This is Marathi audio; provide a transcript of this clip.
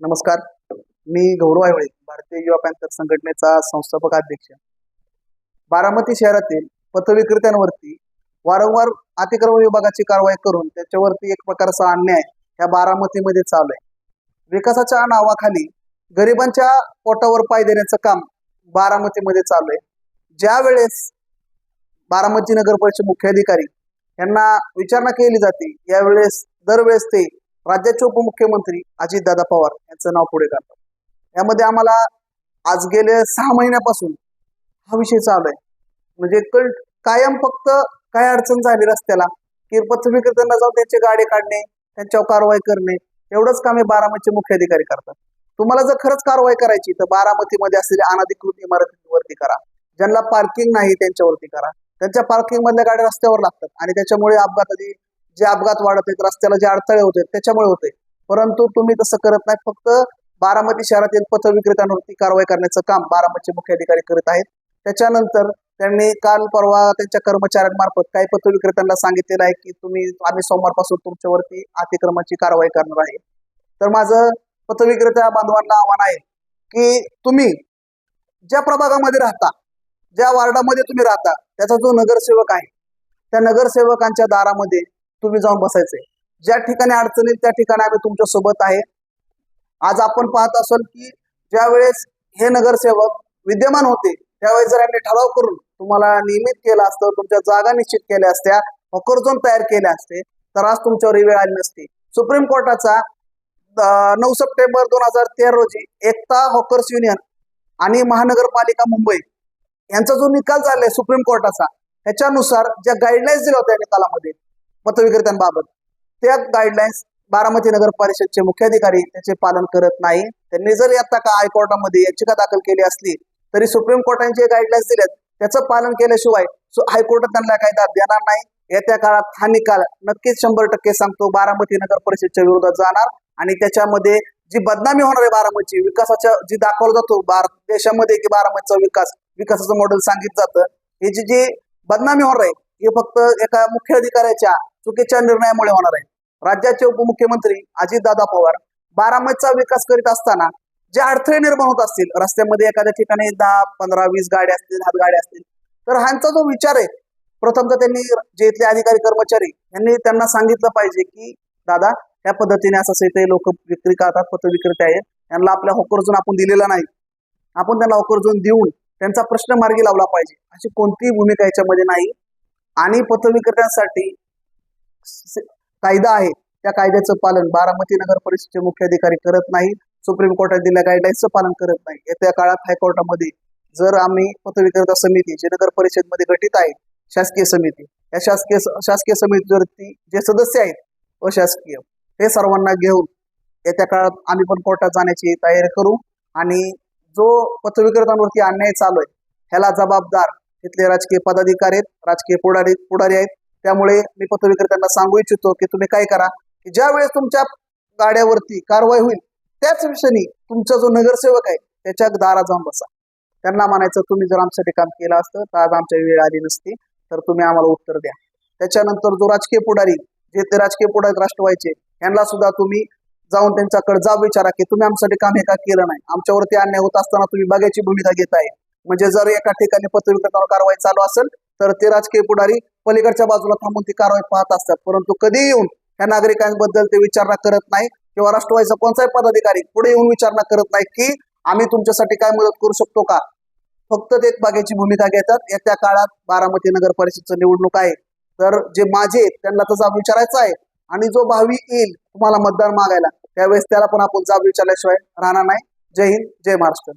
नमस्कार. मी गौरव आयवळे भारतीय युवा पॅन्थर संघटनेचा संस्थापक अध्यक्ष. बारामती शहरातील पथविक्रेत्यांवरती वारंवार अतिक्रमण विभागाची कारवाई करून त्याच्यावरती एक प्रकारचा अन्याय ह्या बारामतीमध्ये चालू आहे. विकासाच्या नावाखाली गरिबांच्या पोटावर पाय देण्याचं काम बारामतीमध्ये चालू आहे. ज्या वेळेस बारामती नगर परिषद मुख्याधिकारी यांना विचारणा केली जाते यावेळेस दरवेळेस ते राज्याचे उपमुख्यमंत्री अजितदादा पवार यांचं नाव पुढे काढतात यामध्ये आम्हाला आज गेले सहा महिन्यापासून हा विषय चालू आहे. म्हणजे कळ कायम फक्त काय अडचण झाली रस्त्याला की पथविक्रेत्यांना जाऊन त्यांचे गाडे काढणे त्यांच्यावर कारवाई करणे एवढंच काम हे बारामतीचे मुख्य अधिकारी करतात. तुम्हाला जर खरंच कारवाई करायची तर बारामतीमध्ये असलेल्या अनधिकृत इमारतींवरती करा. ज्यांना पार्किंग नाही त्यांच्यावरती करा. त्यांच्या पार्किंग मधल्या गाड्या रस्त्यावर लागतात आणि त्याच्यामुळे अपघाताची जे अपघात वाढत आहेत रस्त्याला जे अडथळे होते त्याच्यामुळे होते परंतु तुम्ही तसं करत नाही फक्त बारामती शहरातील पथविक्रेत्यांवरती कारवाई करण्याचं काम बारामतीचे मुख्य अधिकारी करत आहेत. त्याच्यानंतर त्यांनी काल परवा त्यांच्या कर्मचाऱ्यांमार्फत काही पथविक्रेत्यांना सांगितलेलं आहे की तुम्ही आम्ही सोमवारपासून तुमच्यावरती अतिक्रमणाची कारवाई करणार आहे. तर माझं पथविक्रेत्या बांधवांना आव्हान आहे की तुम्ही ज्या प्रभागामध्ये राहता ज्या वार्डामध्ये तुम्ही राहता त्याचा जो नगरसेवक आहे त्या नगरसेवकांच्या दारामध्ये तुम्ही जाऊन बसायचे ज्या ठिकाणी अडचणीत त्या ठिकाणी आम्ही तुमच्यासोबत आहे. आज आपण पाहत असाल की ज्यावेळेस हे नगरसेवक विद्यमान होते त्यावेळेस जर यांनी ठराव करून तुम्हाला नियमित केलं असतं तुमच्या जागा निश्चित केल्या असत्या हॉकर झोन तयार केले असते तर आज तुमच्यावर वेळ आली नसती. सुप्रीम कोर्टाचा नऊ सप्टेंबर दोन हजार तेरा रोजी एकता हॉकर्स युनियन आणि महानगरपालिका मुंबई यांचा जो निकाल झालाय सुप्रीम कोर्टाचा ह्याच्यानुसार ज्या गाईडलाईन्स दिल्या होत्या निकालामध्ये पथविक्रेत्यांबाबत त्या गाईडलाईन्स बारामती नगर परिषदचे मुख्याधिकारी त्याचे पालन करत नाही. त्यांनी जर आता का हायकोर्टामध्ये याचिका दाखल केली असली तरी सुप्रीम कोर्टाने जे गाईडलाईन्स दिल्यात त्याचं पालन केल्याशिवाय हायकोर्टात त्यांना काही दाद देणार नाही. येत्या काळात हा निकाल नक्कीच शंभर टक्के सांगतो बारामती नगर परिषदच्या विरोधात जाणार. आणि त्याच्यामध्ये जी बदनामी होणार आहे बारामतीची विकासाच्या जी दाखवला जातो भारत देशामध्ये की बारामतीचा विकास विकासाचं मॉडेल सांगितलं जातं. हे जी जी बदनामी होणार आहे हे फक्त एका मुख्य अधिकाऱ्याच्या चुकीच्या निर्णयामुळे होणार आहे. राज्याचे उपमुख्यमंत्री अजितदादा पवार बारामतीचा विकास करीत असताना जे अडथळे निर्माण होत असतील रस्त्यामध्ये एखाद्या ठिकाणी दहा पंधरा वीस गाड्या असतील हात गाड्या असतील तर ह्यांचा जो विचार आहे प्रथम तर त्यांनी जे इथले अधिकारी कर्मचारी यांनी त्यांना सांगितलं पाहिजे की दादा त्या पद्धतीने असं असं ते लोक विक्री करतात पथ विक्रेते आहेत त्यांना आपल्या होकरजून आपण दिलेला नाही. आपण त्यांना होकरजून देऊन त्यांचा प्रश्न मार्गी लावला पाहिजे. अशी कोणतीही भूमिका याच्यामध्ये नाही. आणि पथविक्रेत्यांसाठी कायदा आहे. त्या कायद्याचं पालन बारामती नगर परिषदेचे मुख्य अधिकारी करत नाही. सुप्रीम कोर्टात दिल्या गाईडलाईन्सचं पालन करत नाही. येत्या काळात हायकोर्टामध्ये जर आम्ही पथविक्रेता समिती जी नगर परिषदमध्ये गठीत आहे शासकीय समिती या शासकीय शासकीय समितीवरती जे सदस्य आहेत अशासकीय हे सर्वांना घेऊन येत्या काळात आम्ही पण कोर्टात जाण्याची तयारी करू. आणि जो पथविक्रेत्यांवरती अन्याय चालू आहे ह्याला जबाबदार तिथले राजकीय पदाधिकारी आहेत राजकीय पुढारी पुढारी आहेत. त्यामुळे मी पत्रविक्रेत्यांना सांगू इच्छितो की तुम्ही काय करा की ज्या वेळेस तुमच्या गाड्यावरती कारवाई होईल त्याच विषयी तुमचा जो नगरसेवक आहे त्याच्या दारा जाऊन बसा. त्यांना म्हणायचं तुम्ही जर आमच्यासाठी काम केलं असतं तर आज आमच्या वेळ आली नसती तर तुम्ही आम्हाला उत्तर द्या. त्याच्यानंतर जो राजकीय पुढारी जे ते राजकीय पुढारी राष्ट्रवादीचे यांना सुद्धा तुम्ही जाऊन त्यांच्याकडे जाब विचारा की तुम्ही आमच्यासाठी काम हे का केलं नाही? आमच्यावरती अन्याय होत असताना तुम्ही बघायची भूमिका घेत आहे म्हणजे जर एका ठिकाणी पत्रविक्रेत्यावर कारवाई चालू असेल तर ते राजकीय पुढारी पलीकडच्या बाजूला थांबून ती कारवाई पाहत असतात. परंतु कधी येऊन ह्या नागरिकांबद्दल ते विचारणा करत नाही किंवा राष्ट्रवादीचा कोणताही पदाधिकारी पुढे येऊन विचारणा करत नाही की आम्ही तुमच्यासाठी काय मदत करू शकतो का? फक्त ते एक बागेची भूमिका घेतात. येत्या काळात बारामती नगर परिषदचं निवडणूक आहे. तर जे माझे त्यांना तर जाब विचारायचा आहे. आणि जो भावी येईल तुम्हाला मतदान मागायला त्यावेळेस त्याला पण आपण जाब विचारल्याशिवाय राहणार नाही. जय हिंद जय महाराष्ट्र.